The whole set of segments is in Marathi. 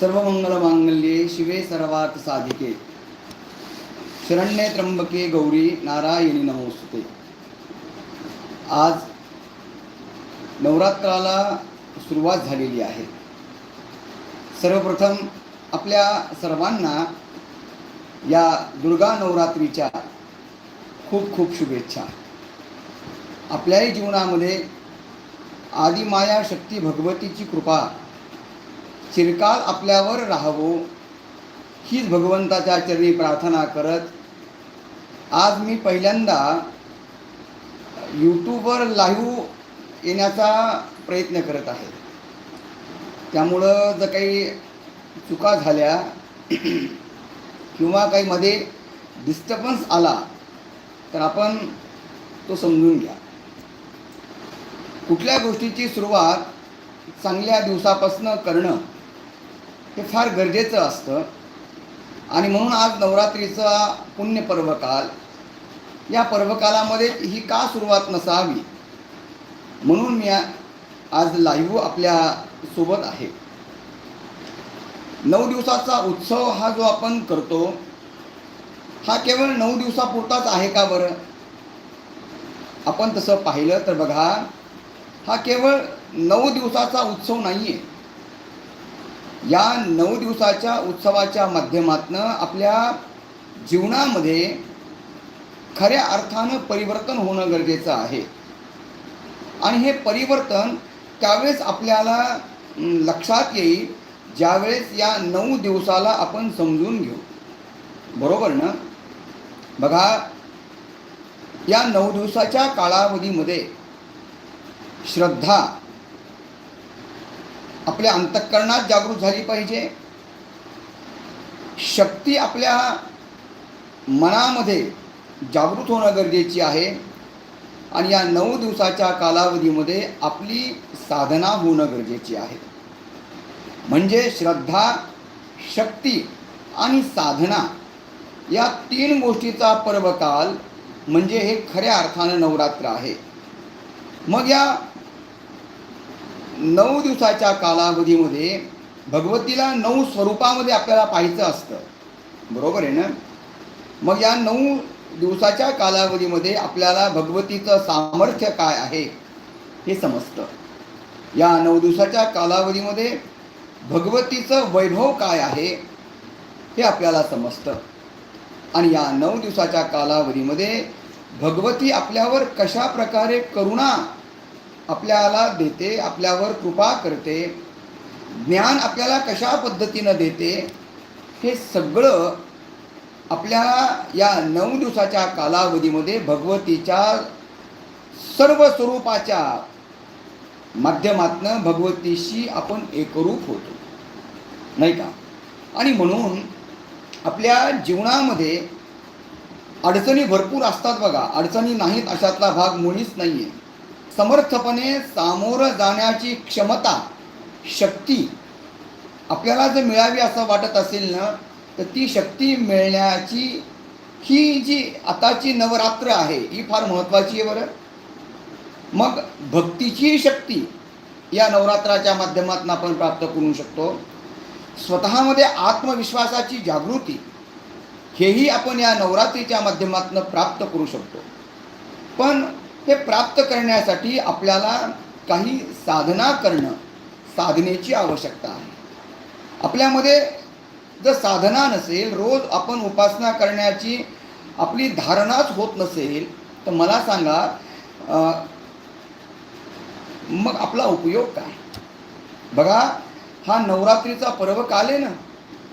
सर्व मंगलमांगल्ये शिवे सर्वार्थ साधिके। शरण्ये त्र्यंबके गौरी नारायणी नमोस्तुते। आज नवरात्राला सुरुवात झालेली आहे। सर्वप्रथम आपल्या सर्वांना या दुर्गा नवरात्रीच्या खूप खूप शुभेच्छा। आपल्याही जीवनामध्ये आदिमाया शक्ती भगवतीची कृपा चिरकाल आपल्यावर राहावो. हीच भगवंताच्या चरणी प्रार्थना करत आज मी पहिल्यांदा यूट्यूबवर लाईव्ह येण्याचा प्रयत्न करत आहे. त्यामुळं जर काही चुका झाल्या किंवा काही मध्ये डिस्टर्बन्स आला तर आपण तो समजून घ्या. कुठल्या गोष्टीची सुरुवात चांगल्या दिवसापासून करणं हे फार गरजेचं असतं. आणि म्हणून आज नवरात्रीचा पुण्य पर्वकाल या पर्वकालामध्ये ही का सुरुवात नसावी? म्हणून मी आज लाईव्ह आपल्यासोबत आहे. नऊ दिवसाचा उत्सव हा जो आपण करतो हा केवळ नऊ दिवसापुरताच आहे का बरं? आपण तसं पाहिलं तर बघा हा केवळ नऊ दिवसाचा उत्सव नाही आहे या नऊ दिवसाच्या उत्सवाच्या माध्यमातनं आपल्या जीवनामध्ये खऱ्या अर्थानं परिवर्तन होणं गरजेचं आहे. आणि हे परिवर्तन त्यावेळेस आपल्याला लक्षात येईल ज्यावेळेस या नऊ दिवसाला आपण समजून घेऊ. बरोबर ना? बघा या नऊ दिवसाच्या कालावधीमध्ये श्रद्धा आपल्या अंतःकरणात जागृत झाली पाहिजे. शक्ती आपल्या मनामध्ये जागृत होणं गरजेची आहे. आणि या नऊ दिवसाच्या कालावधीमध्ये आपली साधना होणं गरजेची आहे. म्हणजे श्रद्धा शक्ती आणि साधना या तीन गोष्टीचा पर्वकाल म्हणजे हे खऱ्या अर्थानं नवरात्र आहे. मग या नऊ दिवसाच्या कालावधीमध्ये भगवतीला नऊ स्वरूपामध्ये आपल्याला पाहायचं असतं. बरोबर आहे ना? मग या नऊ दिवसाच्या कालावधीमध्ये आपल्याला भगवतीचं सामर्थ्य काय आहे हे समजतं. या नऊ दिवसाच्या कालावधीमध्ये भगवतीचं वैभव काय आहे हे आपल्याला समजतं. आणि या नऊ दिवसाच्या कालावधीमध्ये भगवती आपल्यावर कशा प्रकारे करुणा आपल्याला देते आपल्यावर कृपा करते ज्ञान आपल्याला कशा पद्धतीनं देते हे सगळं आपल्याला या नऊ दिवसाच्या कालावधीमध्ये भगवतीच्या सर्व स्वरूपाच्या माध्यमातनं भगवतीशी आपण एकरूप होतो. नाही का? आणि म्हणून आपल्या जीवनामध्ये अडचणी भरपूर असतात बघा. अडचणी नाहीत अशातला भाग मुळीच नाही आहे समर्थपणे सामोरं जाण्याची क्षमता शक्ती आपल्याला जर मिळावी असं वाटत असेल ना तर ती शक्ती मिळण्याची ही जी आताची नवरात्र आहे ही फार महत्त्वाची आहे बरं. मग भक्तीची शक्ती या नवरात्राच्या माध्यमातून आपण प्राप्त करू शकतो. स्वतःमध्ये आत्मविश्वासाची जागृती हेही आपण या नवरात्रीच्या माध्यमातून प्राप्त करू शकतो. पण हे प्राप्त करण्यासाठी आपल्याला काही साधना करणं साधनेची आवश्यकता आहे. आपल्यामध्ये जर साधना नसेल रोज आपण उपासना करण्याची आपली धारणाच होत नसेल तर मला सांगा मग आपला उपयोग काय? बघा हा नवरात्रीचा पर्व काल आहे ना?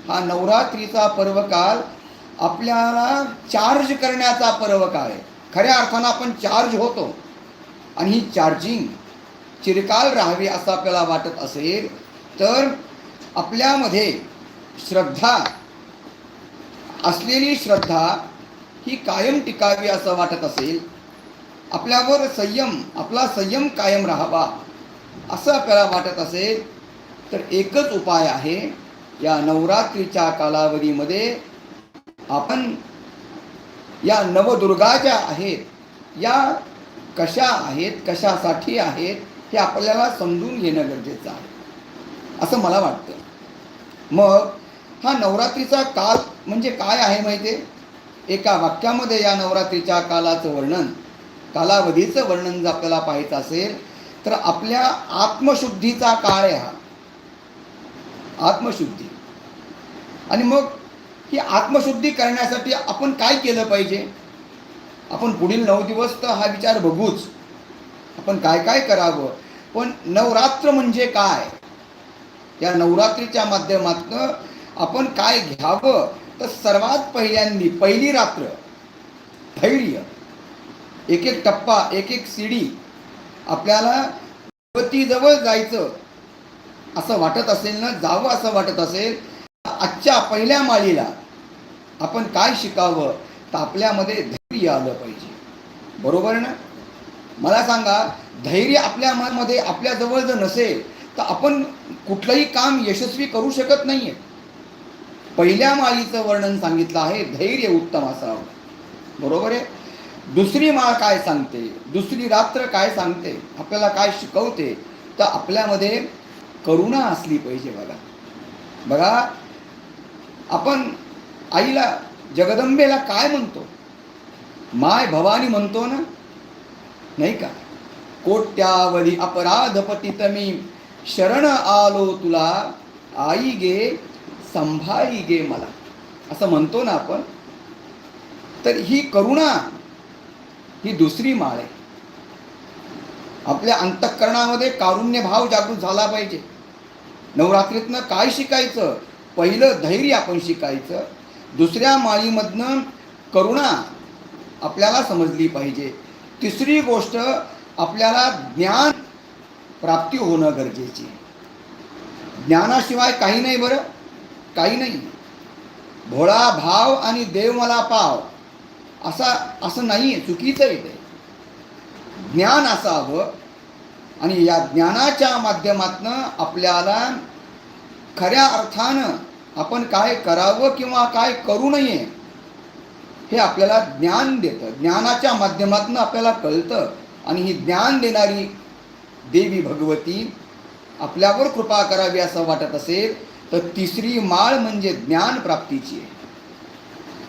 हा नवरात्रीचा पर्व काल आपल्याला चार्ज करण्याचा पर्व पर्वकाळ आहे. खऱ्या अर्थानं आपण चार्ज होतो. आणि ही चार्जिंग चिरकाल राहावी असं आपल्याला वाटत असेल तर आपल्यामध्ये श्रद्धा असलेली श्रद्धा ही कायम टिकावी असं वाटत असेल. आपल्यावर संयम आपला संयम कायम राहावा असं आपल्याला वाटत असेल तर एकच उपाय आहे या नवरात्रीच्या कालावधीमध्ये आपण या नवदुर्गा ज्या आहेत या कशा आहेत कशासाठी आहेत हे आपल्याला समजून घेणं गरजेचं आहे. असं मला वाटतं. मग हा नवरात्रीचा काल म्हणजे काय आहे माहिती आहे एका वाक्यामध्ये या नवरात्रीच्या कालाचं वर्णन कालावधीचं वर्णन जर आपल्याला पाहायचं असेल तर आपल्या आत्मशुद्धीचा काळ आहे हा. आत्मशुद्धी. आणि मग ही आत्मशुद्धी करण्यासाठी आपण काय केलं पाहिजे? आपण पुढील नऊ दिवस तर हा विचार बघूच. आपण काय काय करावं? पण नवरात्र म्हणजे काय? या नवरात्रीच्या माध्यमातनं आपण काय घ्यावं? तर सर्वात पहिल्यांदी पहिली रात्र धैर्य. एक एक टप्पा एक एक सीडी आपल्याला गणपतीजवळ जायचं. असं वाटत असेल ना? जावं असं वाटत असेल. आजच्या पहिल्या माळीला आपण काय शिकावं तर आपल्यामध्ये धैर्य आलं पाहिजे. बरोबर ना? मला सांगा धैर्य आपल्या मनामध्ये आपल्याजवळ जर नसेल तर आपण कुठलंही काम यशस्वी करू शकत नाही आहे पहिल्या माळीचं वर्णन सांगितलं आहे धैर्य उत्तम असावं. बरोबर आहे? दुसरी माळ काय सांगते? दुसरी रात्र काय सांगते? आपल्याला काय शिकवते? तर आपल्यामध्ये करुणा असली पाहिजे बघा. बघा आपण आईला जगदंबेला काय म्हणतो? माय भवानी म्हणतो ना? नाही का? कोट्यावधी अपराध पतित मी शरण आलो तुला आई गे संभाळी गे मला. असं म्हणतो ना आपण. तर ही करुणा ही दुसरी माळ आहे. आपल्या अंतःकरणामध्ये कारुण्य भाव जागृत झाला पाहिजे. नवरात्रीतनं काय शिकायचं? पहिलं धैर्य आपण शिकायचं. दुसऱ्या माळीमधनं करुणा आपल्याला समजली पाहिजे. तिसरी गोष्ट आपल्याला ज्ञान प्राप्ती होणं गरजेची. ज्ञानाशिवाय काही नाही बरं काही नाही. भोळा भाव आणि देव मला पाव असा असं नाही आहे चुकीचं आहे ते. ज्ञान असावं आणि या ज्ञानाच्या माध्यमातनं आपल्याला खऱ्या अर्थानं आपण काय करावं किंवा काय करू नये हे आपल्याला ज्ञान देतं. ज्ञानाच्या माध्यमातून आपल्याला कळतं. आणि ही ज्ञान देणारी देवी भगवती आपल्यावर कृपा करावी असं वाटत असेल तर तिसरी माळ म्हणजे ज्ञान प्राप्तीची आहे.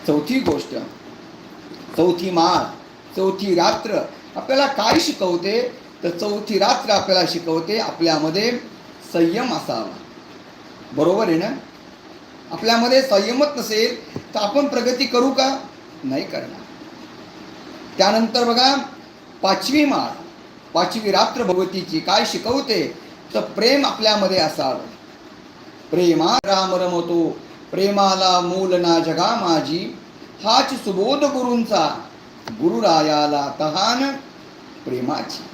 चौथी गोष्ट चौथी माळ चौथी रात्र आपल्याला काय शिकवते? तर चौथी रात्र आपल्याला शिकवते आपल्यामध्ये संयम असावा. बरोबर आहे ना? आपल्यामध्ये संयमच नसेल तर आपण प्रगती करू का? नाही करणार. त्यानंतर बघा पाचवी माळ पाचवी रात्र भगवतीची काय शिकवते? तर प्रेम आपल्यामध्ये असावं. प्रेमा राम रमतो प्रेमाला मूल ना जगा माझी. हाच सुबोध गुरूंचा गुरुरायाला तहान प्रेमाची.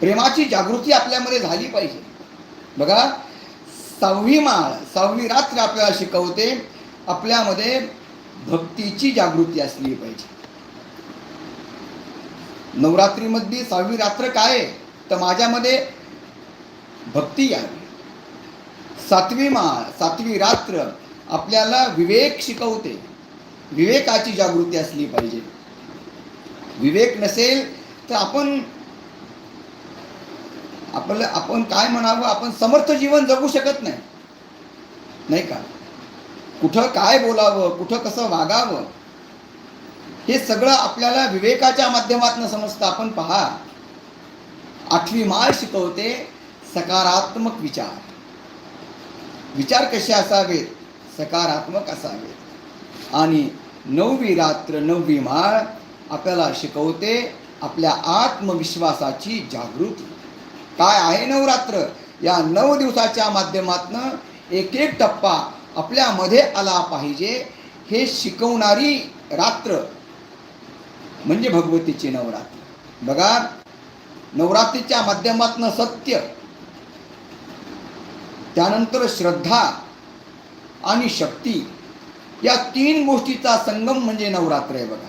प्रेमाची जागृती आपल्यामध्ये झाली पाहिजे. बघा सहावी माळ सहावी रात्र आपल्याला शिकवते आपल्यामध्ये भक्तीची जागृती असली पाहिजे. नवरात्रीमधली सहावी रात्र काय आहे? तर माझ्यामध्ये भक्ती यावी सातवी माळ सातवी रात्र आपल्याला विवेक शिकवते. विवेकाची जागृती असली पाहिजे. विवेक नसेल तर आपण आपलं आपण काय म्हणावं आपण समर्थ जीवन जगू शकत नाही. नाही का? कुठं काय बोलावं कुठं कसं वागावं हे सगळं आपल्याला विवेकाच्या माध्यमातून समजतं. आपण पहा आठवी माळ शिकवते सकारात्मक विचार. विचार कसे असावेत? सकारात्मक असावेत. आणि नववी रात्र नववी माळ आपल्याला शिकवते आपल्या आत्मविश्वासाची जागृती. काय आहे नवरात्र? या नऊ दिवसाच्या माध्यमातनं एक एक टप्पा आपल्यामध्ये आला पाहिजे. हे शिकवणारी रात्र म्हणजे भगवतीची नवरात्र. बघा नवरात्रीच्या माध्यमातनं सत्य त्यानंतर श्रद्धा आणि शक्ती या तीन गोष्टीचा संगम म्हणजे नवरात्र आहे बघा.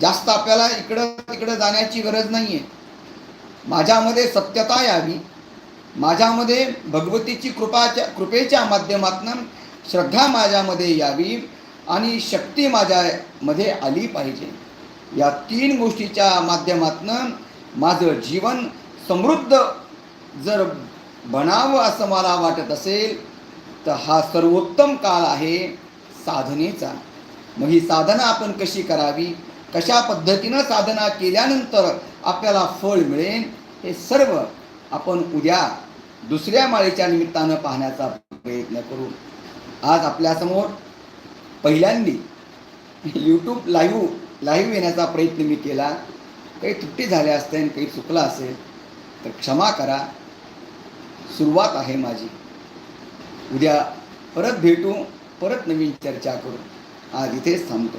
जास्त आपल्याला इकडं तिकडं जाण्याची गरज नाही आहे माझ्यामध्ये सत्यता यावी. माझ्यामध्ये भगवतीची कृपाच्या कृपेच्या माध्यमातून श्रद्धा माझ्यामध्ये यावी आणि शक्ती माझ्यामध्ये आली पाहिजे. या तीन गोष्टीच्या माध्यमातून माझं जीवन समृद्ध जर बनावं असं मला वाटत असेल तर हा सर्वोत्तम काळ आहे साधनेचा. मग ही साधना आपण कशी करावी? कशा पद्धतीनं साधना केल्यानंतर आपल्याला फळ मिळेल हे सर्व आपण उद्या दुसऱ्या माळेच्या निमित्तानं पाहण्याचा प्रयत्न करू. आज आपल्यासमोर पहिल्यांदी यूट्यूब लाईव्ह लाईव्ह येण्याचा प्रयत्न मी केला. काही त्रुटी झाल्या असतील काही चुकलं असेल तर क्षमा करा. सुरुवात आहे माझी. उद्या परत भेटू परत नवीन चर्चा करू. आज इथेच थांबतो.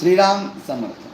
श्रीराम समर्थ.